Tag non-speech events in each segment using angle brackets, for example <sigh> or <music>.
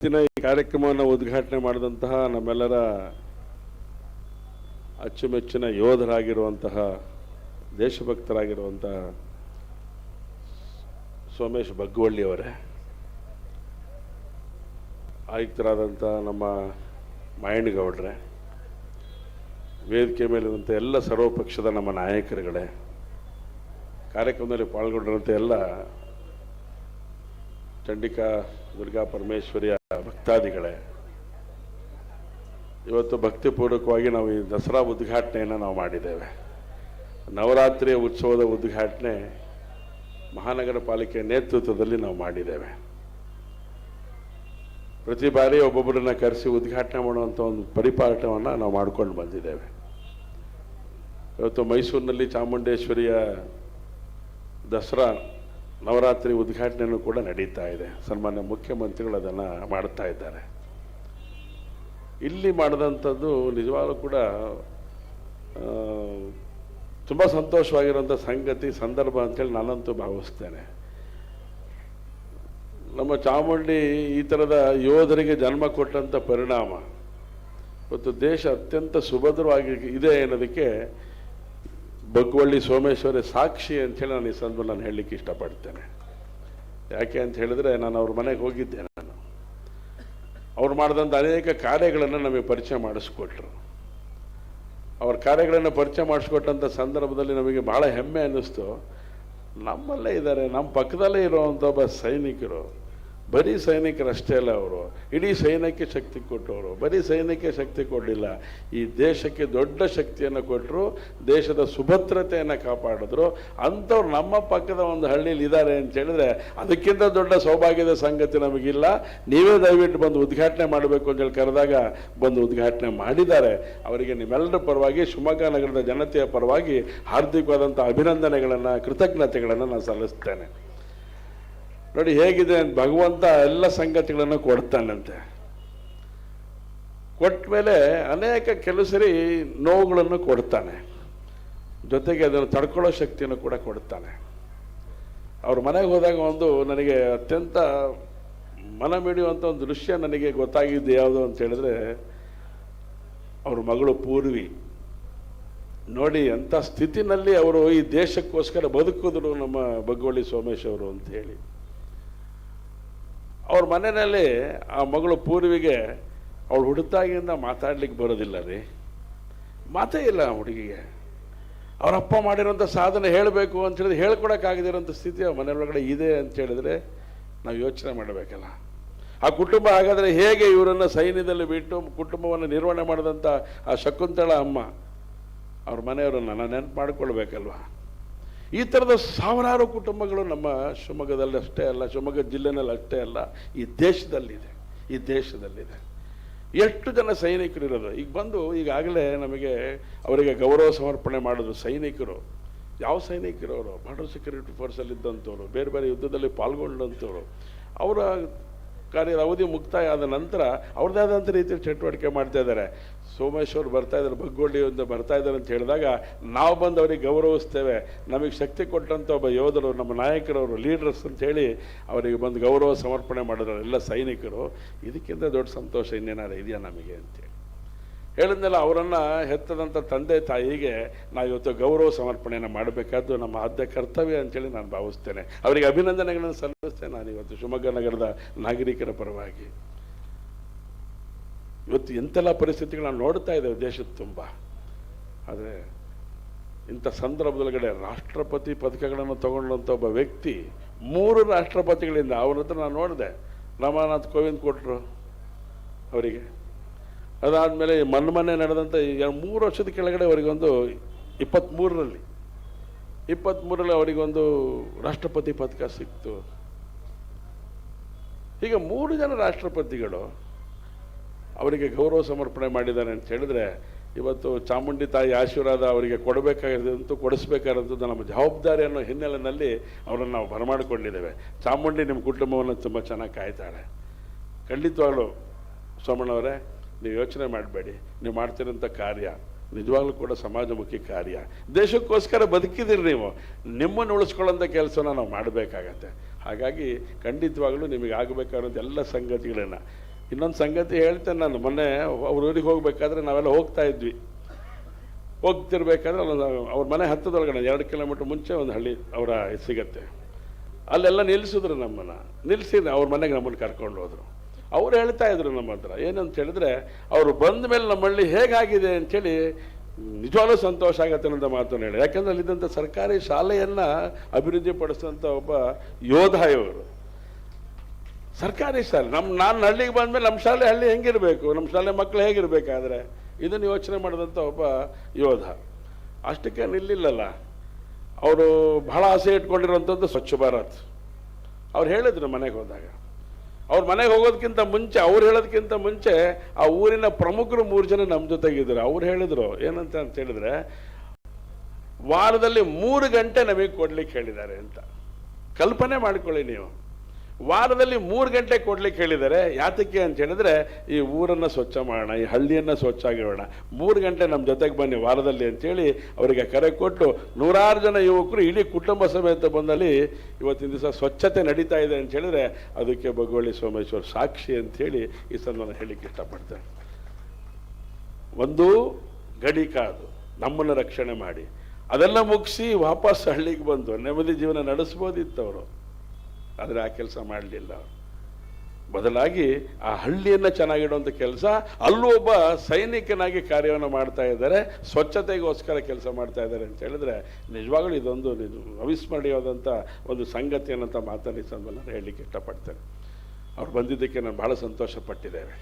ಇವತ್ತಿನ ಈ ಕಾರ್ಯಕ್ರಮವನ್ನು ಉದ್ಘಾಟನೆ ಮಾಡಿದಂತಹ ನಮ್ಮೆಲ್ಲರ ಅಚ್ಚುಮೆಚ್ಚಿನ ಯೋಧರಾಗಿರುವಂತಹ, ದೇಶಭಕ್ತರಾಗಿರುವಂತಹ ಸೋಮೇಶ್ ಬಗ್ಗುವಳ್ಳಿಯವರೇ ಆಯುಕ್ತರಾದಂಥ ನಮ್ಮ ಮಾಯಣ್ಣಗೌಡ್ರೆ, ವೇದಿಕೆ ಮೇಲಿರುವಂಥ ಎಲ್ಲ ಸರ್ವಪಕ್ಷದ ನಮ್ಮ ನಾಯಕರುಗಳೇ, ಕಾರ್ಯಕ್ರಮದಲ್ಲಿ ಪಾಲ್ಗೊಂಡಿರುವಂಥ ಎಲ್ಲ ಚಂಡಿಕಾ ದುರ್ಗಾ ಪರಮೇಶ್ವರಿಯ ಭಕ್ತಾದಿಗಳೇ, ಇವತ್ತು ಭಕ್ತಿಪೂರ್ವಕವಾಗಿ ನಾವು ಈ ದಸರಾ ಉದ್ಘಾಟನೆಯನ್ನು ನಾವು ಮಾಡಿದ್ದೇವೆ. ನವರಾತ್ರಿಯ ಉತ್ಸವದ ಉದ್ಘಾಟನೆ ಮಹಾನಗರ ಪಾಲಿಕೆ ನೇತೃತ್ವದಲ್ಲಿ ನಾವು ಮಾಡಿದ್ದೇವೆ. ಪ್ರತಿ ಬಾರಿ ಒಬ್ಬೊಬ್ಬರನ್ನ ಕರೆಸಿ ಉದ್ಘಾಟನೆ ಮಾಡುವಂಥ ಒಂದು ಪರಿಪಾಠವನ್ನು ನಾವು ಮಾಡ್ಕೊಂಡು ಬಂದಿದ್ದೇವೆ. ಇವತ್ತು ಮೈಸೂರಿನಲ್ಲಿ ಚಾಮುಂಡೇಶ್ವರಿಯ ದಸರಾ ನವರಾತ್ರಿ ಉದ್ಘಾಟನೆಯೂ ಕೂಡ ನಡೀತಾ ಇದೆ. ಸನ್ಮಾನ್ಯ ಮುಖ್ಯಮಂತ್ರಿಗಳು ಅದನ್ನು ಮಾಡ್ತಾ ಇದ್ದಾರೆ. ಇಲ್ಲಿ ಮಾಡಿದಂಥದ್ದು ನಿಜವಾಗ್ಲೂ ಕೂಡ ತುಂಬ ಸಂತೋಷವಾಗಿರುವಂಥ ಸಂಗತಿ, ಸಂದರ್ಭ ಅಂತೇಳಿ ನಾನಂತೂ ಭಾವಿಸ್ತೇನೆ. ನಮ್ಮ ಚಾಮುಂಡಿ ಈ ಥರದ ಯೋಧರಿಗೆ ಜನ್ಮ ಕೊಟ್ಟಂಥ ಪರಿಣಾಮ, ಮತ್ತು ದೇಶ ಅತ್ಯಂತ ಸುಭದ್ರವಾಗಿ ಇದೆ ಅನ್ನೋದಕ್ಕೆ ಬಗ್ವಳ್ಳಿ ಸೋಮೇಶ್ವರಿ ಸಾಕ್ಷಿ ಅಂಥೇಳಿ ನಾನು ಈ ಸಂದರ್ಭ ನಾನು ಹೇಳಲಿಕ್ಕೆ ಇಷ್ಟಪಡ್ತೇನೆ. ಯಾಕೆ ಅಂತ ಹೇಳಿದ್ರೆ ನಾನು ಅವ್ರ ಮನೆಗೆ ಹೋಗಿದ್ದೆ ನಾನು. ಅವ್ರು ಮಾಡಿದಂಥ ಅನೇಕ ಕಾರ್ಯಗಳನ್ನು ನಮಗೆ ಪರಿಚಯ ಮಾಡಿಸ್ಕೊಟ್ರು. ಅವ್ರ ಕಾರ್ಯಗಳನ್ನು ಪರಿಚಯ ಮಾಡಿಸ್ಕೊಟ್ಟಂಥ ಸಂದರ್ಭದಲ್ಲಿ ನಮಗೆ ಭಾಳ ಹೆಮ್ಮೆ ಅನ್ನಿಸ್ತು. ನಮ್ಮಲ್ಲೇ ಇದ್ದಾರೆ, ನಮ್ಮ ಪಕ್ಕದಲ್ಲೇ ಇರೋವಂಥ ಒಬ್ಬ ಸೈನಿಕರು. ಬರೀ ಸೈನಿಕರಷ್ಟೇ ಅಲ್ಲ ಅವರು. ಇಡೀ ಸೈನ್ಯಕ್ಕೆ ಶಕ್ತಿ ಕೊಟ್ಟವರು. ಬರೀ ಸೈನ್ಯಕ್ಕೆ ಶಕ್ತಿ ಕೊಡಲಿಲ್ಲ. ಈ ದೇಶಕ್ಕೆ ದೊಡ್ಡ ಶಕ್ತಿಯನ್ನು ಕೊಟ್ಟರು ದೇಶದ ಸುಭದ್ರತೆಯನ್ನು ಕಾಪಾಡಿದ್ರು. ಅಂಥವ್ರು ನಮ್ಮ ಪಕ್ಕದ ಒಂದು ಹಳ್ಳಿಲಿ ಇದ್ದಾರೆ ಅಂತ ಹೇಳಿದ್ರೆ ಅದಕ್ಕಿಂತ ದೊಡ್ಡ ಸೌಭಾಗ್ಯದ ಸಂಗತಿ ನಮಗಿಲ್ಲ. ನೀವೇ ದಯವಿಟ್ಟು ಬಂದು ಉದ್ಘಾಟನೆ ಮಾಡಬೇಕು ಅಂತೇಳಿ ಕರೆದಾಗ ಬಂದು ಉದ್ಘಾಟನೆ ಮಾಡಿದ್ದಾರೆ. ಅವರಿಗೆ ನಿಮ್ಮೆಲ್ಲರ ಪರವಾಗಿ, ಶಿವಮೊಗ್ಗ ನಗರದ ಜನತೆಯ ಪರವಾಗಿ ಹಾರ್ದಿಕವಾದಂಥ ಅಭಿನಂದನೆಗಳನ್ನು, ಕೃತಜ್ಞತೆಗಳನ್ನು ನಾನು ಸಲ್ಲಿಸ್ತೇನೆ. ನೋಡಿ ಹೇಗಿದೆ ಅಂತ ಭಗವಂತ ಎಲ್ಲ ಸಂಗತಿಗಳನ್ನು ಕೊಡ್ತಾನಂತೆ. ಕೊಟ್ಟ ಮೇಲೆ ಅನೇಕ ಕೆಲವು ಸರಿ ನೋವುಗಳನ್ನು ಕೊಡ್ತಾನೆ. ಜೊತೆಗೆ ಅದನ್ನು ತಡ್ಕೊಳ್ಳೋ ಶಕ್ತಿಯನ್ನು ಕೂಡ ಕೊಡ್ತಾನೆ. ಅವ್ರ ಮನೆಗೆ ಹೋದಾಗ ಒಂದು ನನಗೆ ಅತ್ಯಂತ ಮನ ಮಿಡಿಯುವಂಥ ಒಂದು ದೃಶ್ಯ ನನಗೆ ಗೊತ್ತಾಗಿದ್ದು ಯಾವುದು ಅಂತ ಹೇಳಿದ್ರೆ, ಅವ್ರ ಮಗಳು ಪೂರ್ವಿ. ನೋಡಿ ಅಂಥ ಸ್ಥಿತಿನಲ್ಲಿ ಅವರು ಈ ದೇಶಕ್ಕೋಸ್ಕರ ಬದುಕಿದ್ರು ನಮ್ಮ ಬಗ್ಗೊಳ್ಳಿ ಸೋಮೇಶ್ ಅವರು ಅಂತ ಹೇಳಿ. ಅವ್ರ ಮನೆಯಲ್ಲಿ ಆ ಮಗಳು ಪೂರ್ವಿಗೆ ಅವಳು ಹುಡುತಾಗಿಂದ ಮಾತಾಡ್ಲಿಕ್ಕೆ ಬರೋದಿಲ್ಲ ರೀ. ಮಾತೇ ಇಲ್ಲ ಹುಡುಗಿಗೆ. ಅವರಪ್ಪ ಮಾಡಿರೋಂಥ ಸಾಧನೆ ಹೇಳಬೇಕು ಅಂತ ಹೇಳಿದ್ರೆ ಹೇಳ್ಕೊಡೋಕ್ಕಾಗದಿರೋಂಥ ಸ್ಥಿತಿ ಆ ಮನೆಯೊಳಗಡೆ ಇದೆ ಅಂತ ಹೇಳಿದ್ರೆ ನಾವು ಯೋಚನೆ ಮಾಡಬೇಕಲ್ಲ. ಆ ಕುಟುಂಬ ಹಾಗಾದರೆ ಹೇಗೆ ಇವರನ್ನು ಸೈನ್ಯದಲ್ಲಿ ಬಿಟ್ಟು ಕುಟುಂಬವನ್ನು ನಿರ್ವಹಣೆ ಮಾಡಿದಂಥ ಆ ಶಕುಂತಳ ಅಮ್ಮ ಅವ್ರ ಮನೆಯವರನ್ನು ನಾನು ನೆನಪು ಮಾಡ್ಕೊಳ್ಬೇಕಲ್ವಾ? ಈ ಥರದ ಸಾವಿರಾರು ಕುಟುಂಬಗಳು ನಮ್ಮ ಶಿವಮೊಗ್ಗದಲ್ಲಿ ಅಷ್ಟೇ ಅಲ್ಲ, ಶಿವಮೊಗ್ಗ ಜಿಲ್ಲೆನಲ್ಲಿ ಅಷ್ಟೇ ಅಲ್ಲ, ಈ ದೇಶದಲ್ಲಿದೆ ಈ ದೇಶದಲ್ಲಿದೆ. ಎಷ್ಟು ಜನ ಸೈನಿಕರು ಇರೋದು? ಈಗ ಬಂದು ಈಗಾಗಲೇ ನಮಗೆ ಅವರಿಗೆ ಗೌರವ ಸಮರ್ಪಣೆ ಮಾಡಿದ್ರು ಸೈನಿಕರು. ಯಾವ ಸೈನಿಕರು ಅವರು? ಬಾರ್ಡರ್ ಸೆಕ್ಯೂರಿಟಿ ಫೋರ್ಸಲ್ಲಿ ಇದ್ದಂಥವ್ರು, ಬೇರೆ ಬೇರೆ ಯುದ್ಧದಲ್ಲಿ ಪಾಲ್ಗೊಂಡಂಥವ್ರು ಅವರ ಕಾರ್ಯದ ಅವಧಿ ಮುಕ್ತಾಯ ಆದ ನಂತರ ಅವ್ರದ್ದೇ ಆದಂಥ ರೀತಿಯಲ್ಲಿ ಚಟುವಟಿಕೆ ಮಾಡ್ತಾ ಇದ್ದಾರೆ. ಸೋಮೇಶ್ವರ್ ಬರ್ತಾ ಇದ್ದಾರೆ, ಬಗ್ಗೊಳ್ಳಿ ಒಂದು ಬರ್ತಾ ಇದ್ದಾರೆ ಅಂತ ಹೇಳಿದಾಗ ನಾವು ಬಂದು ಅವರಿಗೆ ಗೌರವಿಸ್ತೇವೆ. ನಮಗೆ ಶಕ್ತಿ ಕೊಟ್ಟಂಥ ಒಬ್ಬ ಯೋಧರು, ನಮ್ಮ ನಾಯಕರವರು ಲೀಡರ್ಸ್ ಅಂತ ಹೇಳಿ ಅವರಿಗೆ ಬಂದು ಗೌರವ ಸಮರ್ಪಣೆ ಮಾಡಿದ್ರು, ಎಲ್ಲ ಸೈನಿಕರು. ಇದಕ್ಕಿಂತ ದೊಡ್ಡ ಸಂತೋಷ ಇನ್ನೇನಾದ್ರು ಇದೆಯಾ ನಮಗೆ ಅಂತೇಳಿ ಹೇಳಿದ್ಮೇಲೆ ಅವರನ್ನು ಹೆತ್ತದಂಥ ತಂದೆ ತಾಯಿಗೆ ನಾವು ಇವತ್ತು ಗೌರವ ಸಮರ್ಪಣೆಯನ್ನು ಮಾಡಬೇಕಾದ್ದು ನಮ್ಮ ಆದ್ಯ ಕರ್ತವ್ಯ ಅಂತೇಳಿ ನಾನು ಭಾವಿಸ್ತೇನೆ. ಅವರಿಗೆ ಅಭಿನಂದನೆಗಳನ್ನು ಸಲ್ಲಿಸ್ತೇನೆ ನಾನು ಇವತ್ತು ಶಿವಮೊಗ್ಗ ನಗರದ ನಾಗರಿಕರ ಪರವಾಗಿ. ಇವತ್ತು ಎಂತೆಲ್ಲ ಪರಿಸ್ಥಿತಿಗಳನ್ನ ನೋಡ್ತಾ ಇದ್ದೇವೆ ದೇಶದ ತುಂಬ. ಆದರೆ ಇಂಥ ಸಂದರ್ಭದೊಳಗಡೆ ರಾಷ್ಟ್ರಪತಿ ಪದಕಗಳನ್ನು ತಗೊಂಡಂಥ ಒಬ್ಬ ವ್ಯಕ್ತಿ, ಮೂರು ರಾಷ್ಟ್ರಪತಿಗಳಿಂದ, ಅವನ ಹತ್ರ ನಾನು ನೋಡಿದೆ, ರಾಮನಾಥ್ ಕೋವಿಂದ್ ಕೊಟ್ಟರು ಅವರಿಗೆ. ಅದಾದಮೇಲೆ ಮೊನ್ನೆ ನಡೆದಂಥ ಮೂರು ವರ್ಷದ ಕೆಳಗಡೆ ಅವರಿಗೊಂದು ಇಪ್ಪತ್ತ್ಮೂರರಲ್ಲಿ ಇಪ್ಪತ್ತ್ಮೂರರಲ್ಲಿ ಅವರಿಗೊಂದು ರಾಷ್ಟ್ರಪತಿ ಪದಕ ಸಿಕ್ತು. ಹೀಗೆ ಮೂರು ಜನ ರಾಷ್ಟ್ರಪತಿಗಳು ಅವರಿಗೆ ಗೌರವ ಸಮರ್ಪಣೆ ಮಾಡಿದ್ದಾರೆ ಅಂತ ಹೇಳಿದ್ರೆ, ಇವತ್ತು ಚಾಮುಂಡಿ ತಾಯಿ ಆಶೀರ್ವಾದ ಅವರಿಗೆ ಕೊಡಬೇಕಾಗಿರೋದಂತೂ ಕೊಡಿಸ್ಬೇಕಾದಂಥದ್ದು ನಮ್ಮ ಜವಾಬ್ದಾರಿ ಅನ್ನೋ ಹಿನ್ನೆಲೆಯಲ್ಲಿ ಅವರನ್ನು ನಾವು ಬರಮಾಡಿಕೊಂಡಿದ್ದೇವೆ. ಚಾಮುಂಡಿ ನಿಮ್ಮ ಕುಟುಂಬವನ್ನು ತುಂಬ ಚೆನ್ನಾಗಿ ಕಾಯ್ತಾಳೆ ಖಂಡಿತವಾಗ್ಲೂ ಸೋಮಣ್ಣವರೇ ನೀವು ಯೋಚನೆ ಮಾಡಬೇಡಿ. ನೀವು ಮಾಡ್ತಿರೋಂಥ ಕಾರ್ಯ ನಿಜವಾಗ್ಲೂ ಕೂಡ ಸಮಾಜಮುಖಿ ಕಾರ್ಯ. ದೇಶಕ್ಕೋಸ್ಕರ ಬದುಕಿದಿರಿ ನೀವು. ನಿಮ್ಮನ್ನು ಉಳಿಸ್ಕೊಳ್ಳೋಂಥ ಕೆಲಸನ ನಾವು ಮಾಡಬೇಕಾಗತ್ತೆ. ಹಾಗಾಗಿ ಖಂಡಿತವಾಗ್ಲೂ ನಿಮಗೆ ಆಗಬೇಕಾದಂಥ ಎಲ್ಲ ಸಂಗತಿಗಳನ್ನು ಇನ್ನೊಂದು ಸಂಗತಿ ಹೇಳ್ತೇನೆ ನಾನು. ಮೊನ್ನೆ ಅವ್ರ ಊರಿಗೆ ಹೋಗ್ಬೇಕಾದ್ರೆ ನಾವೆಲ್ಲ ಹೋಗ್ತಾ ಇದ್ವಿ. ಹೋಗ್ತಿರ್ಬೇಕಾದ್ರೆ ಅವ್ರ ಮನೆ ಹತ್ತದೊಳಗಡೆ ಎರಡು ಕಿಲೋಮೀಟ್ರ್ ಮುಂಚೆ ಒಂದು ಹಳ್ಳಿ ಅವರ ಸಿಗತ್ತೆ. ಅಲ್ಲೆಲ್ಲ ನಿಲ್ಲಿಸಿದ್ರು ನಮ್ಮನ್ನು. ನಿಲ್ಲಿಸಿ ಅವ್ರ ಮನೆಗೆ ನಮ್ಮನ್ನು ಕರ್ಕೊಂಡು ಹೋದರು. ಅವ್ರು ಹೇಳ್ತಾ ಇದ್ರು ನಮ್ಮ ಹತ್ರ, ಏನಂತ ಹೇಳಿದ್ರೆ ಅವರು ಬಂದ ಮೇಲೆ ನಮ್ಮ ಹಳ್ಳಿ ಹೇಗಾಗಿದೆ ಅಂಥೇಳಿ ನಿಜವಾಗ್ಲೂ ಸಂತೋಷ ಆಗತ್ತೆ ಅನ್ನೋಂಥ ಮಾತನ್ನು ಹೇಳಿ. ಯಾಕಂದ್ರೆ ಅಲ್ಲಿದ್ದಂಥ ಸರ್ಕಾರಿ ಶಾಲೆಯನ್ನು ಅಭಿವೃದ್ಧಿಪಡಿಸಿದಂಥ ಒಬ್ಬ ಯೋಧ ಇವರು. ಸರ್ಕಾರಿ ಶಾಲೆ. ನಮ್ಮ ನಾನು ಹಳ್ಳಿಗೆ ಬಂದಮೇಲೆ ನಮ್ಮ ಶಾಲೆ ಹಳ್ಳಿ ಹೆಂಗಿರಬೇಕು? ನಮ್ಮ ಶಾಲೆ ಮಕ್ಕಳು ಹೇಗಿರಬೇಕಾದ್ರೆ? ಇದನ್ನು ಯೋಚನೆ ಮಾಡಿದಂಥ ಒಬ್ಬ ಯೋಧ. ಅಷ್ಟಕ್ಕೆ ನಿಲ್ಲಿಲ್ಲಲ್ಲ. ಅವರು ಬಹಳ ಆಸೆ ಇಟ್ಕೊಂಡಿರುವಂಥದ್ದು ಸ್ವಚ್ಛ ಭಾರತ್. ಅವ್ರು ಹೇಳಿದ್ರು ಮನೆಗೆ ಹೋದಾಗ. ಅವ್ರ ಮನೆಗೆ ಹೋಗೋದಕ್ಕಿಂತ ಮುಂಚೆ, ಅವ್ರು ಹೇಳೋದಕ್ಕಿಂತ ಮುಂಚೆ ಆ ಊರಿನ ಪ್ರಮುಖರು ಮೂರು ಜನ ನಮ್ಮ ಜೊತೆಗಿದ್ದರು ಅವ್ರು ಹೇಳಿದರು, ಏನಂತ ಅಂತ ಹೇಳಿದ್ರೆ, ವಾರದಲ್ಲಿ ಮೂರು ಗಂಟೆ ನಮಗೆ ಕೊಡ್ಲಿಕ್ಕೆ ಹೇಳಿದ್ದಾರೆ ಅಂತ. ಕಲ್ಪನೆ ಮಾಡ್ಕೊಳ್ಳಿ ನೀವು. ವಾರದಲ್ಲಿ ಮೂರು ಗಂಟೆ ಕೊಡ್ಲಿಕ್ಕೆ ಹೇಳಿದ್ದಾರೆ. ಯಾತಕ್ಕೆ ಅಂತ ಹೇಳಿದ್ರೆ, ಈ ಊರನ್ನು ಸ್ವಚ್ಛ ಮಾಡೋಣ, ಈ ಹಳ್ಳಿಯನ್ನು ಸ್ವಚ್ಛ ಆಗಿರೋಣ ಮೂರು ಗಂಟೆ ನಮ್ಮ ಜೊತೆಗೆ ಬನ್ನಿ ವಾರದಲ್ಲಿ ಅಂತೇಳಿ ಅವರಿಗೆ ಕರೆ ಕೊಟ್ಟು ನೂರಾರು ಜನ ಯುವಕರು ಇಡೀ ಕುಟುಂಬ ಸಮೇತ ಬಂದಲ್ಲಿ ಇವತ್ತಿನ ದಿವಸ ಸ್ವಚ್ಛತೆ ನಡೀತಾ ಇದೆ ಅಂತ ಹೇಳಿದ್ರೆ ಅದಕ್ಕೆ ಬಗ್ಗೊಳ್ಳಿ ಸೋಮೇಶ್ವರ್ ಸಾಕ್ಷಿ ಅಂತೇಳಿ ಈ ಸಂದರ್ಭ ಹೇಳಿಕ್ಕೆ ಇಷ್ಟಪಡ್ತೇನೆ. ಒಂದು ಗಡಿ ಕಾದು, ನಮ್ಮನ್ನು ರಕ್ಷಣೆ ಮಾಡಿ. ಅದೆಲ್ಲ ಮುಗಿಸಿ ವಾಪಸ್ ಹಳ್ಳಿಗೆ ಬಂದು, ನೆಮ್ಮದಿ ಜೀವನ ನಡೆಸ್ಬೋದಿತ್ತು ಅವರು ಆದರೆ ಆ ಕೆಲಸ ಮಾಡಲಿಲ್ಲ. ಬದಲಾಗಿ ಆ ಹಳ್ಳಿಯನ್ನು ಚೆನ್ನಾಗಿಡುವಂಥ ಕೆಲಸ, ಅಲ್ಲೂ ಒಬ್ಬ ಸೈನಿಕನಾಗಿ ಕಾರ್ಯವನ್ನು ಮಾಡ್ತಾ ಇದ್ದಾರೆ, ಸ್ವಚ್ಛತೆಗೋಸ್ಕರ ಕೆಲಸ ಮಾಡ್ತಾ ಇದ್ದಾರೆ ಅಂತ ಹೇಳಿದ್ರೆ ನಿಜವಾಗ್ಲೂ ಇದೊಂದು ಅವಿಸ್ಮರಣೀಯವಾದಂಥ ಒಂದು ಸಂಗತಿ ಅನ್ನೋಂಥ ಮಾತನ್ನು ಈ ಸಂದರ್ಭದಲ್ಲಿ ಹೇಳಲಿಕ್ಕೆ ಇಷ್ಟಪಡ್ತೇನೆ. ಅವ್ರು ಬಂದಿದ್ದಕ್ಕೆ ನಾನು ಭಾಳ ಸಂತೋಷ ಪಟ್ಟಿದ್ದೇವೆ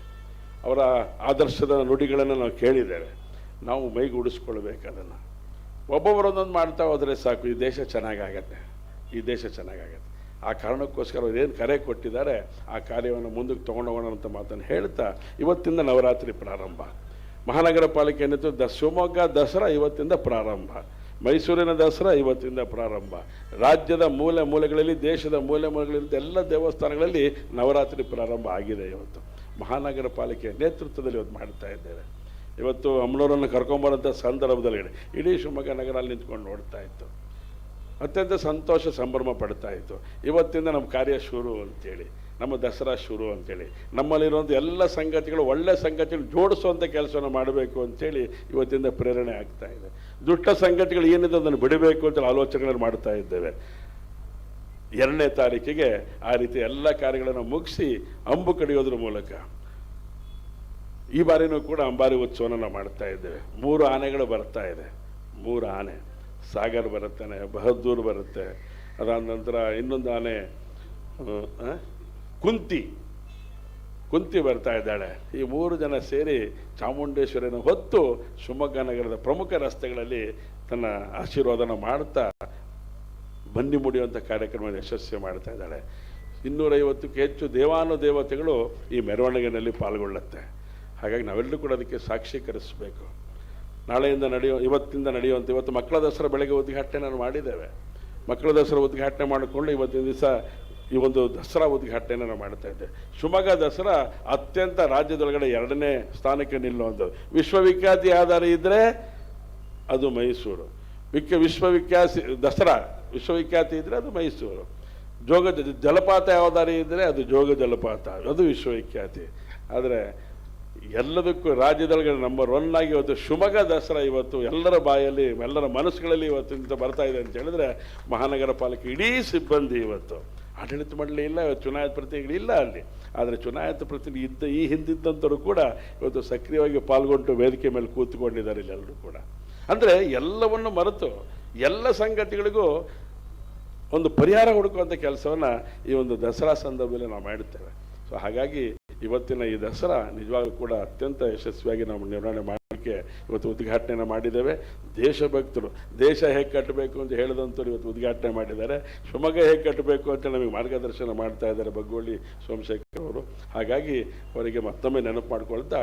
ಅವರ ಆದರ್ಶದ ನುಡಿಗಳನ್ನು ನಾವು ಕೇಳಿದ್ದೇವೆ. ನಾವು ಮೈಗೂಡಿಸ್ಕೊಳ್ಬೇಕು ಅದನ್ನು ಒಬ್ಬೊಬ್ಬರೊಂದೊಂದು ಮಾಡ್ತಾ ಹೋದರೆ ಸಾಕು, ಈ ದೇಶ ಚೆನ್ನಾಗಾಗತ್ತೆ, ಈ ದೇಶ ಚೆನ್ನಾಗಾಗತ್ತೆ. ಆ ಕಾರಣಕ್ಕೋಸ್ಕರ ಅವ್ರು ಏನು ಕರೆ ಕೊಟ್ಟಿದ್ದಾರೆ, ಆ ಕಾರ್ಯವನ್ನು ಮುಂದಕ್ಕೆ ತೊಗೊಂಡೋಗೋಣ ಅಂತ ಮಾತನ್ನು ಹೇಳ್ತಾ ಇವತ್ತಿಂದ ನವರಾತ್ರಿ ಪ್ರಾರಂಭ. ಮಹಾನಗರ ಪಾಲಿಕೆ ಏನಿತ್ತು? ದ ಶಿವಮೊಗ್ಗ ದಸರಾ ಇವತ್ತಿಂದ ಪ್ರಾರಂಭ. ಮೈಸೂರಿನ ದಸರಾ ಇವತ್ತಿಂದ ಪ್ರಾರಂಭ. ರಾಜ್ಯದ ಮೂಲೆ ಮೂಲೆಗಳಲ್ಲಿ, ದೇಶದ ಮೂಲೆ ಮೂಲೆಗಳಿಂದ ಎಲ್ಲ ದೇವಸ್ಥಾನಗಳಲ್ಲಿ ನವರಾತ್ರಿ ಪ್ರಾರಂಭ ಆಗಿದೆ ಇವತ್ತು. ಮಹಾನಗರ ಪಾಲಿಕೆ ನೇತೃತ್ವದಲ್ಲಿ ಇವತ್ತು ಮಾಡ್ತಾ ಇದ್ದೇವೆ. ಇವತ್ತು ಅಮ್ಮನವರನ್ನು ಕರ್ಕೊಂಬರೋಂಥ ಸಂದರ್ಭದಲ್ಲಿ ಇಡೀ ಶಿವಮೊಗ್ಗ ನಗರ ಅಲ್ಲಿ ನಿಂತ್ಕೊಂಡು ನೋಡ್ತಾ ಇತ್ತು. ಅತ್ಯಂತ ಸಂತೋಷ ಸಂಭ್ರಮ ಪಡ್ತಾ ಇತ್ತು. ಇವತ್ತಿಂದ ನಮ್ಮ ಕಾರ್ಯ ಶುರು ಅಂತೇಳಿ, ನಮ್ಮ ದಸರಾ ಶುರು ಅಂತೇಳಿ ನಮ್ಮಲ್ಲಿರುವಂಥ ಎಲ್ಲ ಸಂಗತಿಗಳು, ಒಳ್ಳೆ ಸಂಗತಿಗಳು ಜೋಡಿಸುವಂಥ ಕೆಲಸವನ್ನು ಮಾಡಬೇಕು ಅಂತೇಳಿ ಇವತ್ತಿಂದ ಪ್ರೇರಣೆ ಆಗ್ತಾ ಇದೆ. ದುಷ್ಟ ಸಂಗತಿಗಳು ಏನಿದೆ ಅದನ್ನು ಬಿಡಬೇಕು ಅಂತ ಆಲೋಚನೆಗಳನ್ನು ಮಾಡ್ತಾ ಇದ್ದೇವೆ. ಎರಡನೇ ತಾರೀಕಿಗೆ ಆ ರೀತಿ ಎಲ್ಲ ಕಾರ್ಯಗಳನ್ನು ಮುಗಿಸಿ ಅಂಬು ಕಡಿಯೋದ್ರ ಮೂಲಕ ಈ ಬಾರಿನೂ ಕೂಡ ಅಂಬಾರಿ ಉತ್ಸವನ ನಾವು ಮಾಡ್ತಾ ಇದ್ದೇವೆ. ಮೂರು ಆನೆಗಳು ಬರ್ತಾ ಇದೆ. ಮೂರು ಆನೆ. ಸಾಗರ್ ಬರುತ್ತಾನೆ ಬಹದ್ದೂರ್ ಬರುತ್ತೆ. ಅದಾದ ನಂತರ ಇನ್ನೊಂದು ಆನೆ? ಕುಂತಿ. ಕುಂತಿ ಬರ್ತಾ ಇದ್ದಾಳೆ. ಈ ಮೂರು ಜನ ಸೇರಿ ಚಾಮುಂಡೇಶ್ವರಿನ ಹೊತ್ತು ಶಿವಮೊಗ್ಗ ನಗರದ ಪ್ರಮುಖ ರಸ್ತೆಗಳಲ್ಲಿ ತನ್ನ ಆಶೀರ್ವಾದನ ಮಾಡ್ತಾ ಬನ್ನಿ ಮುಡಿಯುವಂಥ ಕಾರ್ಯಕ್ರಮ ಯಶಸ್ವಿ ಮಾಡ್ತಾ ಇದ್ದಾಳೆ. ಇನ್ನೂರೈವತ್ತಕ್ಕೂ ಹೆಚ್ಚು ದೇವಾನು ದೇವತೆಗಳು ಈ ಮೆರವಣಿಗೆಯಲ್ಲಿ ಪಾಲ್ಗೊಳ್ಳುತ್ತೆ. ಹಾಗಾಗಿ ನಾವೆಲ್ಲರೂ ಕೂಡ ಅದಕ್ಕೆ ಸಾಕ್ಷೀಕರಿಸಬೇಕು. ನಾಳೆಯಿಂದ ನಡೆಯೋ, ಇವತ್ತಿಂದ ನಡೆಯುವಂಥ ಇವತ್ತು ಮಕ್ಕಳ ದಸರಾ ಬೆಳಗ್ಗೆ ಉದ್ಘಾಟನೆ ನಾನು ಮಾಡಿದ್ದೇವೆ. ಮಕ್ಕಳ ದಸರಾ ಉದ್ಘಾಟನೆ ಮಾಡಿಕೊಂಡು ಇವತ್ತಿನ ದಿವಸ ಈ ಒಂದು ದಸರಾ ಉದ್ಘಾಟನೆ ನಾವು ಮಾಡ್ತಾ ಇದ್ದೆ ಶಿವಮೊಗ್ಗ ದಸರಾ ಅತ್ಯಂತ ರಾಜ್ಯದೊಳಗಡೆ ಎರಡನೇ ಸ್ಥಾನಕ್ಕೆ ನಿಲ್ಲುವಂಥದ್ದು. ವಿಶ್ವವಿಖ್ಯಾತಿ ಆಧಾರ ಇದ್ದರೆ ಅದು ಮೈಸೂರು. ವಿಖ್ಯ ವಿಶ್ವವಿಖ್ಯಾತಿ ದಸರಾ ವಿಶ್ವವಿಖ್ಯಾತಿ ಇದ್ದರೆ ಅದು ಮೈಸೂರು. ಜೋಗ ಜಲಪಾತ ಯಾವ್ದಾರಿ ಇದ್ದರೆ ಅದು ಜೋಗ ಜಲಪಾತ. ಅದು ವಿಶ್ವವಿಖ್ಯಾತಿ. ಆದರೆ ಎಲ್ಲದಕ್ಕೂ ರಾಜ್ಯದೊಳಗಡೆ ನಂಬರ್ ಒನ್ ಆಗಿ ಇವತ್ತು ಶಿವಮೊಗ್ಗ ದಸರಾ ಇವತ್ತು ಎಲ್ಲರ ಬಾಯಲ್ಲಿ, ಎಲ್ಲರ ಮನಸ್ಸುಗಳಲ್ಲಿ ಇವತ್ತು ಇಂಥ ಬರ್ತಾ ಇದೆ ಅಂತ ಹೇಳಿದ್ರೆ ಮಹಾನಗರ ಪಾಲಿಕೆ ಇಡೀ ಸಿಬ್ಬಂದಿ ಇವತ್ತು. ಆಡಳಿತ ಮಂಡಳಿ ಇಲ್ಲ, ಇವತ್ತು ಚುನಾಯಿತ ಪ್ರತಿನಿಧಿಗಳು ಇಲ್ಲ ಅಲ್ಲಿ. ಆದರೆ ಚುನಾಯಿತ ಪ್ರತಿನಿಧಿ ಇದ್ದ ಈ ಹಿಂದಿದ್ದಂಥವ್ರು ಕೂಡ ಇವತ್ತು ಸಕ್ರಿಯವಾಗಿ ಪಾಲ್ಗೊಂಡು ವೇದಿಕೆ ಮೇಲೆ ಕೂತ್ಕೊಂಡಿದ್ದಾರೆ ಇಲ್ಲಿ ಎಲ್ಲರೂ ಕೂಡ. ಅಂದರೆ ಎಲ್ಲವನ್ನು ಮರೆತು ಎಲ್ಲ ಸಂಗತಿಗಳಿಗೂ ಒಂದು ಪರಿಹಾರ ಹುಡುಕುವಂಥ ಕೆಲಸವನ್ನು ಈ ಒಂದು ದಸರಾ ಸಂದರ್ಭದಲ್ಲಿ ನಾವು ಮಾಡುತ್ತೇವೆ. ಸೊ ಹಾಗಾಗಿ ಇವತ್ತಿನ ಈ ದಸರಾ ನಿಜವಾಗ್ಲೂ ಕೂಡ ಅತ್ಯಂತ ಯಶಸ್ವಿಯಾಗಿ ನಾವು ನಿರ್ವಹಣೆ ಮಾಡಲಿಕ್ಕೆ ಇವತ್ತು ಉದ್ಘಾಟನೆಯನ್ನು ಮಾಡಿದ್ದೇವೆ. ದೇಶಭಕ್ತರು ದೇಶ ಹೇಗೆ ಕಟ್ಟಬೇಕು ಅಂತ ಹೇಳಿದಂಥವ್ರು ಇವತ್ತು ಉದ್ಘಾಟನೆ ಮಾಡಿದ್ದಾರೆ. ಶಿವಮೊಗ್ಗ ಹೇಗೆ ಕಟ್ಟಬೇಕು ಅಂತ ನಮಗೆ ಮಾರ್ಗದರ್ಶನ ಮಾಡ್ತಾ ಇದ್ದಾರೆ ಬಗ್ಗೋಳಿ ಸೋಮಶೇಖರ್ ಅವರು. ಹಾಗಾಗಿ ಅವರಿಗೆ ಮತ್ತೊಮ್ಮೆ ನೆನಪು ಮಾಡ್ಕೊಳ್ತಾ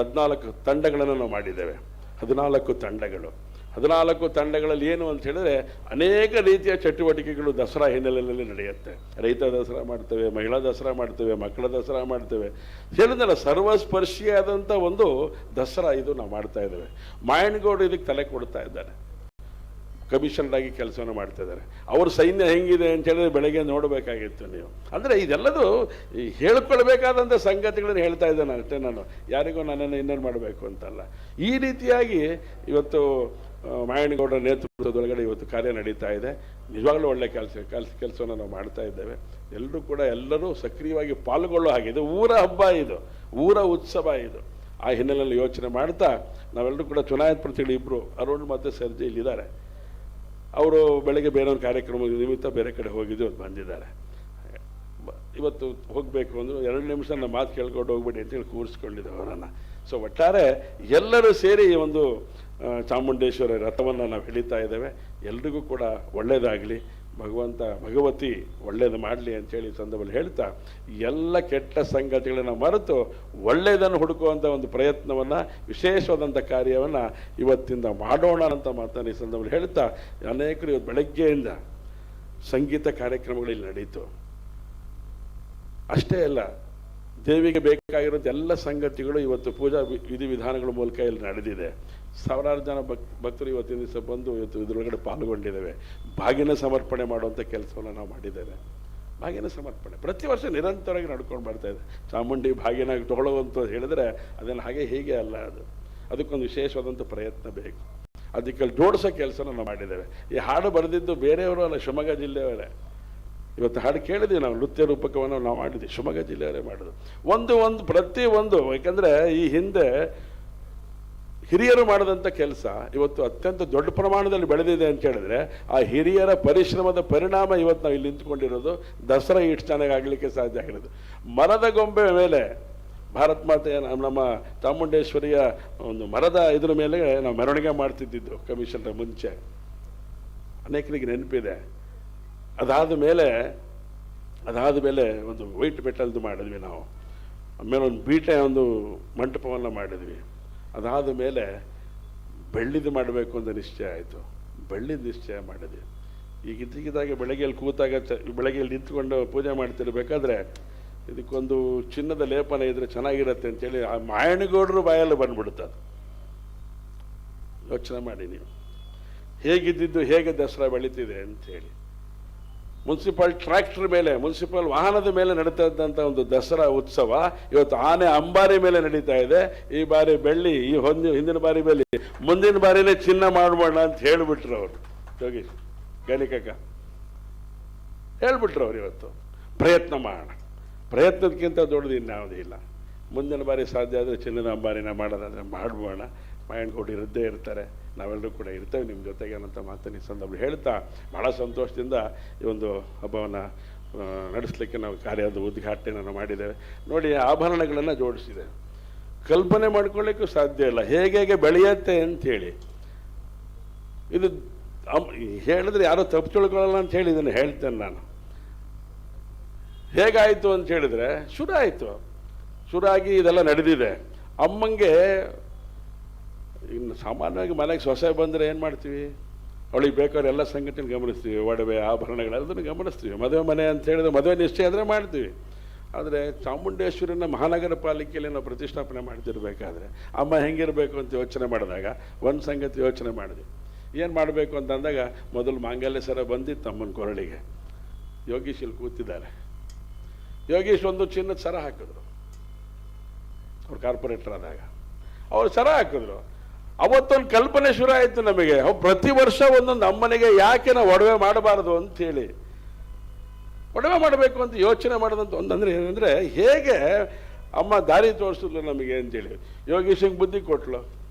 ಹದಿನಾಲ್ಕು ತಂಡಗಳನ್ನು ನಾವು ಮಾಡಿದ್ದೇವೆ. ಹದಿನಾಲ್ಕು ತಂಡಗಳು. ಹದಿನಾಲ್ಕು ತಂಡಗಳಲ್ಲಿ ಏನು ಅಂತ ಹೇಳಿದ್ರೆ ಅನೇಕ ರೀತಿಯ ಚಟುವಟಿಕೆಗಳು ದಸರಾ ಹಿನ್ನೆಲೆಯಲ್ಲಿ ನಡೆಯುತ್ತೆ. ರೈತ ದಸರಾ ಮಾಡ್ತೇವೆ, ಮಹಿಳಾ ದಸರಾ ಮಾಡ್ತೇವೆ, ಮಕ್ಕಳ ದಸರಾ ಮಾಡ್ತೇವೆ. ಹೇಳಿದ್ರೆ ಸರ್ವಸ್ಪರ್ಶಿಯಾದಂಥ ಒಂದು ದಸರಾ ಇದು ನಾವು ಮಾಡ್ತಾ ಇದ್ದೇವೆ. ಮಾಯಣ್ಣಗೌಡ ಇದಕ್ಕೆ ತಲೆ ಕೊಡ್ತಾ ಇದ್ದಾರೆ. ಕಮಿಷನರ್ ಆಗಿ ಕೆಲಸವನ್ನು ಮಾಡ್ತಾ ಇದ್ದಾರೆ. ಅವ್ರ ಸೈನ್ಯ ಹೆಂಗಿದೆ ಅಂತ ಹೇಳಿದ್ರೆ ಬೆಳಗ್ಗೆ ನೋಡಬೇಕಾಗಿತ್ತು ನೀವು. ಅಂದರೆ ಇದೆಲ್ಲದೂ ಹೇಳ್ಕೊಳ್ಬೇಕಾದಂಥ ಸಂಗತಿಗಳನ್ನು ಹೇಳ್ತಾ ಇದ್ದೇನೆ ಅಷ್ಟೇ ನಾನು. ಯಾರಿಗೂ ನನ್ನನ್ನು ಇನ್ನೇನು ಮಾಡಬೇಕು ಅಂತಲ್ಲ. ಈ ರೀತಿಯಾಗಿ ಇವತ್ತು ಮಾಯಣ್ಣಗೌಡರ ನೇತೃತ್ವದೊಳಗಡೆ ಇವತ್ತು ಕಾರ್ಯ ನಡೀತಾ ಇದೆ. ನಿಜವಾಗ್ಲೂ ಒಳ್ಳೆ ಕೆಲಸ ಕೆಲಸ, ಕೆಲಸವನ್ನು ನಾವು ಮಾಡ್ತಾ ಇದ್ದೇವೆ. ಎಲ್ಲರೂ ಕೂಡ ಎಲ್ಲರೂ ಸಕ್ರಿಯವಾಗಿ ಪಾಲ್ಗೊಳ್ಳೋ ಹಾಗೆ ಇದು. ಊರ ಹಬ್ಬ ಇದು, ಊರ ಉತ್ಸವ ಇದು. ಆ ಹಿನ್ನೆಲೆಯಲ್ಲಿ ಯೋಚನೆ ಮಾಡ್ತಾ ನಾವೆಲ್ಲರೂ ಕೂಡ ಚುನಾಯಿತ ಪ್ರತಿಗಳು ಇಬ್ಬರು ಅರುಣ್ ಮತ್ತು ಸರ್ಜಿ ಇಲ್ಲಿದ್ದಾರೆ. ಅವರು ಬೆಳಗ್ಗೆ ಬೇರೆ ಒಂದು ಕಾರ್ಯಕ್ರಮ ನಿಮಿತ್ತ ಬೇರೆ ಕಡೆ ಹೋಗಿದ್ದು ಇವತ್ತು ಬಂದಿದ್ದಾರೆ. ಇವತ್ತು ಹೋಗಬೇಕು ಅಂದರು ಎರಡು ನಿಮಿಷ ನಮ್ಮ ಮಾತು ಕೇಳ್ಕೊಂಡು ಹೋಗ್ಬೇಡಿ ಅಂತೇಳಿ ಕೂರಿಸ್ಕೊಂಡಿದ್ದೆ ಅವರನ್ನು. ಸೊ ಒಟ್ಟಾರೆ ಎಲ್ಲರೂ ಸೇರಿ ಒಂದು ಚಾಮುಂಡೇಶ್ವರಿ ರಥವನ್ನು ನಾವು ಹಿಡಿತಾ ಇದ್ದೇವೆ. ಎಲ್ರಿಗೂ ಕೂಡ ಒಳ್ಳೆಯದಾಗಲಿ ಭಗವಂತ, ಭಗವತಿ ಒಳ್ಳೇದು ಮಾಡಲಿ ಅಂಥೇಳಿ ಸಂದರ್ಭದಲ್ಲಿ ಹೇಳ್ತಾ, ಎಲ್ಲ ಕೆಟ್ಟ ಸಂಗತಿಗಳನ್ನು ಮರೆತು ಒಳ್ಳೆಯದನ್ನು ಹುಡುಕುವಂಥ ಒಂದು ಪ್ರಯತ್ನವನ್ನು ವಿಶೇಷವಾದಂಥ ಕಾರ್ಯವನ್ನು ಇವತ್ತಿಂದ ಮಾಡೋಣ ಅಂತ ಮಾತನ್ನು ಈ ಸಂದರ್ಭದಲ್ಲಿ ಹೇಳ್ತಾ, ಅನೇಕರು ಇವತ್ತು ಬೆಳಗ್ಗೆಯಿಂದ ಸಂಗೀತ ಕಾರ್ಯಕ್ರಮಗಳಲ್ಲಿ ನಡೀತು. ಅಷ್ಟೇ ಅಲ್ಲ, ದೇವಿಗೆ ಬೇಕಾಗಿರೋದು ಎಲ್ಲ ಸಂಗತಿಗಳು ಇವತ್ತು ಪೂಜಾ ವಿಧಿವಿಧಾನಗಳ ಮೂಲಕ ಇಲ್ಲಿ ನಡೆದಿದೆ. ಸಾವಿರಾರು ಜನ ಭಕ್, ಭಕ್ತರು ಇವತ್ತಿನ ದಿವಸ ಬಂದು ಇವತ್ತು ಇದರೊಳಗಡೆ ಪಾಲ್ಗೊಂಡಿದ್ದೇವೆ. ಬಾಗಿನ ಸಮರ್ಪಣೆ ಮಾಡುವಂಥ ಕೆಲಸವನ್ನು ನಾವು ಮಾಡಿದ್ದೇವೆ. ಬಾಗಿನ ಸಮರ್ಪಣೆ. ಪ್ರತಿ ವರ್ಷ ನಿರಂತರವಾಗಿ ನಡ್ಕೊಂಡು ಬರ್ತಾ ಇದೆ. ಚಾಮುಂಡಿ ಬಾಗಿನ ತೊಗೊಳ್ಳುವಂಥ ಹೇಳಿದ್ರೆ ಅದನ್ನು ಹಾಗೆ ಹೀಗೆ ಅಲ್ಲ ಅದು. ಅದಕ್ಕೊಂದು ವಿಶೇಷವಾದಂಥ ಪ್ರಯತ್ನ ಬೇಕು. ಅದಕ್ಕೆ ಜೋಡಿಸೋ ಕೆಲಸನ ನಾವು ಮಾಡಿದ್ದೇವೆ. ಈ ಹಾಡು ಬರೆದಿದ್ದು ಬೇರೆಯವರು ಅಲ್ಲ, ಶಿವಮೊಗ್ಗ ಜಿಲ್ಲೆಯವರೇ. ಇವತ್ತು ಹಾಡು ಕೇಳಿದ್ವಿ ನಾವು, ನೃತ್ಯ ರೂಪಕವನ್ನು ನಾವು ಮಾಡಿದ್ವಿ. ಶಿವಮೊಗ್ಗ ಜಿಲ್ಲೆಯವರೇ ಮಾಡೋದು ಒಂದು ಒಂದು, ಪ್ರತಿ ಒಂದು, ಯಾಕಂದರೆ ಈ ಹಿಂದೆ ಹಿರಿಯರು ಮಾಡಿದಂಥ ಕೆಲಸ ಇವತ್ತು ಅತ್ಯಂತ ದೊಡ್ಡ ಪ್ರಮಾಣದಲ್ಲಿ ಬೆಳೆದಿದೆ ಅಂತ ಹೇಳಿದ್ರೆ, ಆ ಹಿರಿಯರ ಪರಿಶ್ರಮದ ಪರಿಣಾಮ ಇವತ್ತು ನಾವು ಇಲ್ಲಿ ನಿಂತ್ಕೊಂಡಿರೋದು ದಸರಾ ಆಗಲಿಕ್ಕೆ ಸಾಧ್ಯ ಆಗಿರೋದು. ಮರದ ಗೊಂಬೆ ಮೇಲೆ ಭಾರತ್ ಮಾತೆಯ ನಮ್ಮ ಚಾಮುಂಡೇಶ್ವರಿಯ ಒಂದು ಮರದ ಇದ್ರ ಮೇಲೆ ನಾವು ಮೆರವಣಿಗೆ ಮಾಡ್ತಿದ್ದಿದ್ದು ಕಮಿಷನರ್ ಮುಂಚೆ. ಅನೇಕರಿಗೆ ನೆನಪಿದೆ. ಅದಾದ ಮೇಲೆ ಅದಾದ ಮೇಲೆ ಒಂದು ವೈಟ್ ಬೆಟ್ಟಲ್ದು ಮಾಡಿದ್ವಿ ನಾವು. ಆಮೇಲೆ ಒಂದು ಬೀಟೆ ಒಂದು ಮಂಟಪವನ್ನು ಮಾಡಿದ್ವಿ. ಅದಾದ ಮೇಲೆ ಬೆಳ್ಳಿದು ಮಾಡಬೇಕು ಅಂತ ನಿಶ್ಚಯ ಆಯಿತು. ಬೆಳ್ಳಿದ ನಿಶ್ಚಯ ಮಾಡಿದೆ. ಈಗ ಇದ್ದಕ್ಕಿದ್ದಾಗೆ ಬೆಳಗ್ಗೆ ಅಲ್ಲಿ ಕೂತಾಗ ಚ ಬೆಳಗ್ಗೆಯಲ್ಲಿ ನಿಂತ್ಕೊಂಡು ಪೂಜೆ ಮಾಡ್ತಿರ್ಬೇಕಾದ್ರೆ ಇದಕ್ಕೊಂದು ಚಿನ್ನದ ಲೇಪನ ಇದ್ರೆ ಚೆನ್ನಾಗಿರುತ್ತೆ ಅಂತೇಳಿ ಆ ಮಾಯಣಗೌಡರು ಬಾಯಲ್ಲಿ ಬಂದ್ಬಿಡುತ್ತೆ ಅದು. ಯೋಚನೆ ಮಾಡಿ ನೀವು. ಹೇಗಿದ್ದಿದ್ದು ಹೇಗೆ ದಸರಾ ಬೆಳೀತಿದೆ ಅಂತೇಳಿ. ಮುನ್ಸಿಪಲ್ ಟ್ರ್ಯಾಕ್ಟರ್ ಮೇಲೆ, ಮುನ್ಸಿಪಲ್ ವಾಹನದ ಮೇಲೆ ನಡೀತಾ ಇದ್ದಂಥ ಒಂದು ದಸರಾ ಉತ್ಸವ, ಇವತ್ತು ಆನೆ ಅಂಬಾರಿ ಮೇಲೆ ನಡೀತಾ ಇದೆ. ಈ ಬಾರಿ ಬೆಳ್ಳಿ, ಈ ಹೊಂದಿ ಹಿಂದಿನ ಬಾರಿ ಬೆಳ್ಳಿ. ಮುಂದಿನ ಬಾರಿನೇ ಚಿನ್ನ ಮಾಡ್ಬೋಣ ಅಂತ ಹೇಳಿಬಿಟ್ರು ಅವರು. ಯೋಗೀಶ್ ಗಣಿಕಕ್ಕ ಹೇಳ್ಬಿಟ್ರು ಅವ್ರು ಇವತ್ತು. ಪ್ರಯತ್ನ ಮಾಡೋಣ. ಪ್ರಯತ್ನಕ್ಕಿಂತ ದೊಡ್ಡದು ಇನ್ಯಾವುದೂ ಇಲ್ಲ. ಮುಂದಿನ ಬಾರಿ ಸಾಧ್ಯ ಆದರೆ ಚಿನ್ನದ ಅಂಬಾರಿನ ಮಾಡೋದಾದರೆ ಮಾಡ್ಬೋಣ ಮಾಯಣ್ಗೌಡ ಇರದ್ದೇ ಇರ್ತಾರೆ. ನಾವೆಲ್ಲರೂ ಕೂಡ ಇರ್ತೇವೆ. ನಿಮ್ಮ ಜೊತೆಗೆ ಅನ್ನೋಂಥ ಮಾತನ್ನು ಸಂದರ್ಭ ಹೇಳ್ತಾ ಭಾಳ ಸಂತೋಷದಿಂದ ಈ ಒಂದು ಹಬ್ಬವನ್ನು ನಡೆಸಲಿಕ್ಕೆ ನಾವು ಕಾರ್ಯದ ಉದ್ಘಾಟನೆಯನ್ನು ಮಾಡಿದ್ದೇವೆ. ನೋಡಿ ಆಭರಣಗಳನ್ನು ಜೋಡಿಸಿದೆ ಕಲ್ಪನೆ ಮಾಡ್ಕೊಳ್ಳಿಕ್ಕೂ ಸಾಧ್ಯ ಇಲ್ಲ. ಹೇಗೆ ಹೇಗೆ ಬೆಳೆಯುತ್ತೆ ಅಂಥೇಳಿ. ಇದು ಹೇಳಿದ್ರೆ ಯಾರೂ ತಪ್ಪು ತಿಳ್ಕೊಳ್ಳಲ್ಲ ಅಂತ ಹೇಳಿ ಇದನ್ನು ಹೇಳ್ತೇನೆ ನಾನು. ಹೇಗಾಯಿತು ಅಂತ ಹೇಳಿದರೆ ಶುರು ಆಯಿತು. ಶುರು ಆಗಿ ಇದೆಲ್ಲ ನಡೆದಿದೆ. ಅಮ್ಮಂಗೆ ಇನ್ನು ಸಾಮಾನ್ಯವಾಗಿ ಮನೆಗೆ ಸೊಸೆ ಬಂದರೆ ಏನು ಮಾಡ್ತೀವಿ? ಅವಳಿಗೆ ಬೇಕಾದ್ರೆ ಎಲ್ಲ ಸಂಗತಿನ ಗಮನಿಸ್ತೀವಿ. ಒಡವೆ ಆಭರಣಗಳೆಲ್ಲದನ್ನು ಗಮನಿಸ್ತೀವಿ. ಮದುವೆ ಮನೆ ಅಂತ ಹೇಳಿದ್ರೆ ಮದುವೆ ನಿಶ್ಚಯ ಅಂದರೆ ಮಾಡ್ತೀವಿ. ಆದರೆ ಚಾಮುಂಡೇಶ್ವರಿನ ಮಹಾನಗರ ಪಾಲಿಕೆಯಲ್ಲಿ ನಾವು ಪ್ರತಿಷ್ಠಾಪನೆ ಮಾಡ್ತಿರ್ಬೇಕಾದ್ರೆ, ಅಮ್ಮ ಹೆಂಗಿರಬೇಕು ಅಂತ ಯೋಚನೆ ಮಾಡಿದಾಗ, ಒಂದು ಸಂಗತಿ ಯೋಚನೆ ಮಾಡಿದೆ. ಏನು ಮಾಡಬೇಕು ಅಂತ ಅಂದಾಗ, ಮೊದಲು ಮಾಂಗಲ್ಯ ಸರ ಬಂದಿತ್ತು ಅಮ್ಮನ ಕೊರಳಿಗೆ. ಯೋಗೀಶ್ ಇಲ್ಲಿ ಕೂತಿದ್ದಾರೆ. ಯೋಗೀಶ್ ಒಂದು ಚಿನ್ನದ ಸರ ಹಾಕಿದ್ರು. ಅವ್ರು ಕಾರ್ಪೊರೇಟರ್ ಆದಾಗ. ಅವ್ರು ಸರ ಹಾಕಿದ್ರು. ಅವತ್ತೊಂದು ಕಲ್ಪನೆ ಶುರು ಆಯಿತು ನಮಗೆ. ಪ್ರತಿ ವರ್ಷ ಒಂದೊಂದು ಅಮ್ಮನಿಗೆ ಯಾಕೆ ನಾವು ಒಡವೆ ಮಾಡಬಾರದು ಅಂತೇಳಿ ಒಡವೆ ಮಾಡಬೇಕು ಅಂತ ಯೋಚನೆ ಮಾಡೋದಂತ ಒಂದಂದ್ರೆ ಏನಂದರೆ, ಹೇಗೆ ಅಮ್ಮ ದಾರಿ ತೋರಿಸಿದ್ಲು ನಮಗೆ ಅಂತೇಳಿ ಯೋಗೇಶಂಗೆ ಬುದ್ಧಿ ಕೊಟ್ಲು.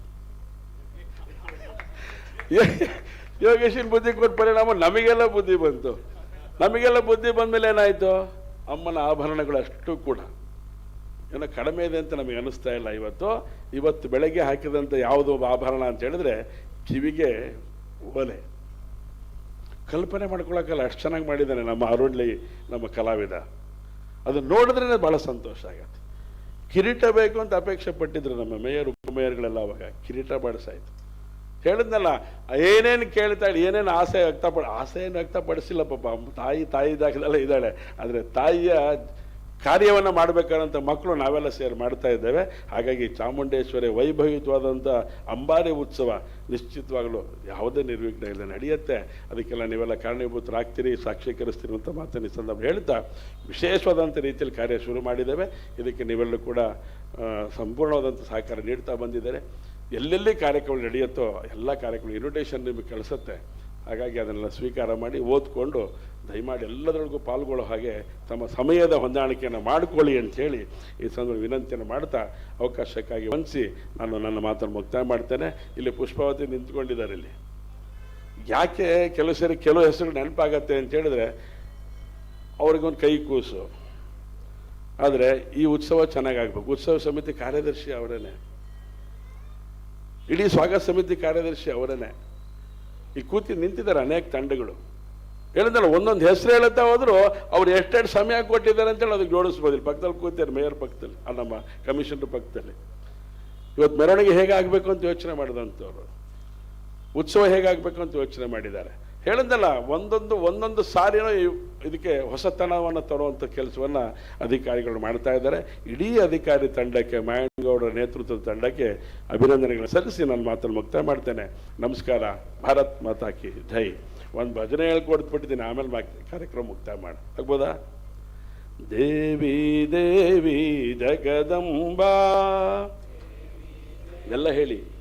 <laughs> ಯೋಗೇಶನ್ ಬುದ್ಧಿ ಕೊಟ್ಟ ಪರಿಣಾಮ ನಮಗೆಲ್ಲ ಬುದ್ಧಿ ಬಂತು. ನಮಗೆಲ್ಲ ಬುದ್ಧಿ ಬಂದ ಮೇಲೆ ಏನಾಯಿತು? ಅಮ್ಮನ ಆಭರಣಗಳು ಅಷ್ಟು ಕೂಡ. ಏನೋ ಕಡಿಮೆ ಇದೆ ಅಂತ ನಮಗೆ ಅನ್ನಿಸ್ತಾ ಇಲ್ಲ ಇವತ್ತು. ಇವತ್ತು ಬೆಳಗ್ಗೆ ಹಾಕಿದಂಥ ಯಾವುದೋ ಆಭರಣ ಅಂತ ಹೇಳಿದ್ರೆ ಕಿವಿಗೆ ಓಲೆ ಕಲ್ಪನೆ ಮಾಡ್ಕೊಳ್ಳೋಕ್ಕಲ್ಲ ಅಷ್ಟು ಚೆನ್ನಾಗಿ ಮಾಡಿದ್ದಾನೆ ನಮ್ಮ ಅರುಣ್ಲಿ, ನಮ್ಮ ಕಲಾವಿದ. ಅದು ನೋಡಿದ್ರೆ ಭಾಳ ಸಂತೋಷ ಆಗತ್ತೆ. ಕಿರೀಟ ಬೇಕು ಅಂತ ಅಪೇಕ್ಷೆ ಪಟ್ಟಿದ್ರು ನಮ್ಮ ಮೇಯರ್ ಉಪಮೇಯರ್ಗಳೆಲ್ಲ ಅವಾಗ. ಕಿರೀಟ ಮಾಡಿಸಾಯ್ತು ಹೇಳಿದ್ನಲ್ಲ, ಏನೇನು ಕೇಳ್ತಾಳೆ ಏನೇನು ಆಸೆ ವ್ಯಕ್ತಪಡ ಆಸೆಯನ್ನು ವ್ಯಕ್ತಪಡಿಸಿಲ್ಲ ಪಾಪ. ತಾಯಿ ತಾಯಿ ದಾಖಲೆಲ್ಲ ಇದ್ದಾಳೆ. ಆದರೆ ತಾಯಿಯ ಕಾರ್ಯವನ್ನು ಮಾಡಬೇಕಾದಂಥ ಮಕ್ಕಳು ನಾವೆಲ್ಲ ಸೇರಿ ಮಾಡ್ತಾ ಇದ್ದೇವೆ. ಹಾಗಾಗಿ ಚಾಮುಂಡೇಶ್ವರಿ ವೈಭವಿತವಾದಂಥ ಅಂಬಾರಿ ಉತ್ಸವ ನಿಶ್ಚಿತವಾಗಲೂ ಯಾವುದೇ ನಿರ್ವಿಘ್ನ ಇಲ್ಲ ನಡೆಯುತ್ತೆ. ಅದಕ್ಕೆಲ್ಲ ನೀವೆಲ್ಲ ಕಾರಣೀಭೂತರಾಗ್ತೀರಿ ಸಾಕ್ಷೀಕರಿಸ್ತೀರಿ ಅಂತ ಮಾತನ್ನು ಸಂದರ್ಭ ಹೇಳ್ತಾ ವಿಶೇಷವಾದಂಥ ರೀತಿಯಲ್ಲಿ ಕಾರ್ಯ ಶುರು ಮಾಡಿದ್ದೇವೆ. ಇದಕ್ಕೆ ನೀವೆಲ್ಲರೂ ಕೂಡ ಸಂಪೂರ್ಣವಾದಂಥ ಸಹಕಾರ ನೀಡ್ತಾ ಬಂದಿದ್ದಾರೆ. ಎಲ್ಲೆಲ್ಲಿ ಕಾರ್ಯಕ್ರಮ ನಡೆಯುತ್ತೋ ಎಲ್ಲ ಕಾರ್ಯಕ್ರಮ ಇನ್ವಿಟೇಷನ್ ನಿಮಗೆ ಕಳಿಸುತ್ತೆ. ಹಾಗಾಗಿ ಅದನ್ನೆಲ್ಲ ಸ್ವೀಕಾರ ಮಾಡಿ ಓದ್ಕೊಂಡು ದಯಮಾಡಿ ಎಲ್ಲದರೊಳಗೂ ಪಾಲ್ಗೊಳ್ಳೋ ಹಾಗೆ ತಮ್ಮ ಸಮಯದ ಹೊಂದಾಣಿಕೆಯನ್ನು ಮಾಡಿಕೊಳ್ಳಿ ಅಂಥೇಳಿ ಈ ಸಂದರ್ಭ ವಿನಂತಿಯನ್ನು ಮಾಡ್ತಾ ಅವಕಾಶಕ್ಕಾಗಿ ವಂಚಿಸಿ ನಾನು ನನ್ನ ಮಾತನ್ನು ಮುಕ್ತಾಯ ಮಾಡ್ತೇನೆ. ಇಲ್ಲಿ ಪುಷ್ಪಾವತಿ ನಿಂತ್ಕೊಂಡಿದ್ದಾರೆ ಇಲ್ಲಿ. ಯಾಕೆ ಕೆಲವು ಸರಿ ಕೆಲವು ಹೆಸರು ನೆನಪಾಗತ್ತೆ ಅಂತ ಹೇಳಿದ್ರೆ ಅವ್ರಿಗೊಂದು ಕೈ ಕೂಸು. ಆದರೆ ಈ ಉತ್ಸವ ಚೆನ್ನಾಗಾಗಬೇಕು. ಉತ್ಸವ ಸಮಿತಿ ಕಾರ್ಯದರ್ಶಿ ಅವರೇನೆ. ಇಡೀ ಸ್ವಾಗತ ಸಮಿತಿ ಕಾರ್ಯದರ್ಶಿ ಅವರೇನೆ. ಈ ಕೂತಿ ನಿಂತಿದ್ದಾರೆ ಅನೇಕ ತಂಡಗಳು. ಹೇಳಿದ್ನಲ್ಲ ಒಂದೊಂದು ಹೆಸರು ಹೇಳುತ್ತಾ ಹೋದ್ರು ಅವ್ರು ಎಷ್ಟೆಷ್ಟು ಸಮಯ ಕೊಟ್ಟಿದ್ದಾರೆ ಅಂತೇಳಿ ಅದಕ್ಕೆ ಜೋಡಿಸ್ಬೋದಿಲ್ಲ ಪಕ್ಕದಲ್ಲಿ ಕೂತಿದ್ದಾರೆ, ಮೇಯರ್ ಪಕ್ಕದಲ್ಲಿ ನಮ್ಮ ಕಮಿಷನರ್ ಪಕ್ಕದಲ್ಲಿ. ಇವತ್ತು ಮೆರವಣಿಗೆ ಹೇಗಾಗಬೇಕು ಅಂತ ಯೋಚನೆ ಮಾಡಿದಂಥವ್ರು. ಉತ್ಸವ ಹೇಗಾಗಬೇಕು ಅಂತ ಯೋಚನೆ ಮಾಡಿದ್ದಾರೆ. ಹೇಳಿದ್ದಲ್ಲ ಒಂದೊಂದು ಒಂದೊಂದು ಸಾರಿನೂ ಇದಕ್ಕೆ ಹೊಸತನವನ್ನು ತರುವಂಥ ಕೆಲಸವನ್ನು ಅಧಿಕಾರಿಗಳು ಮಾಡ್ತಾ ಇದ್ದಾರೆ. ಇಡೀ ಅಧಿಕಾರಿ ತಂಡಕ್ಕೆ ಮಾಯಣ್ಣಗೌಡರ ನೇತೃತ್ವದ ತಂಡಕ್ಕೆ ಅಭಿನಂದನೆಗಳನ್ನು ಸಲ್ಲಿಸಿ ನಾನು ಮಾತನ್ನು ಮುಕ್ತಾಯ ಮಾಡ್ತೇನೆ. ನಮಸ್ಕಾರ. ಭಾರತ್ ಮಾತಾಕಿ ಜೈ ಒಂದು ಭಜನೆ ಹೇಳ್ಕೊಡ್ಬಿಟ್ಟಿದ್ದೀನಿ ಆಮೇಲೆ ಕಾರ್ಯಕ್ರಮ ಮುಕ್ತಾಯ ಮಾಡಿ. ಆಗ್ಬೋದಾ? ದೇವಿ ದೇವಿ ಜಗದಂಬಾ. ಎಲ್ಲ ಹೇಳಿ.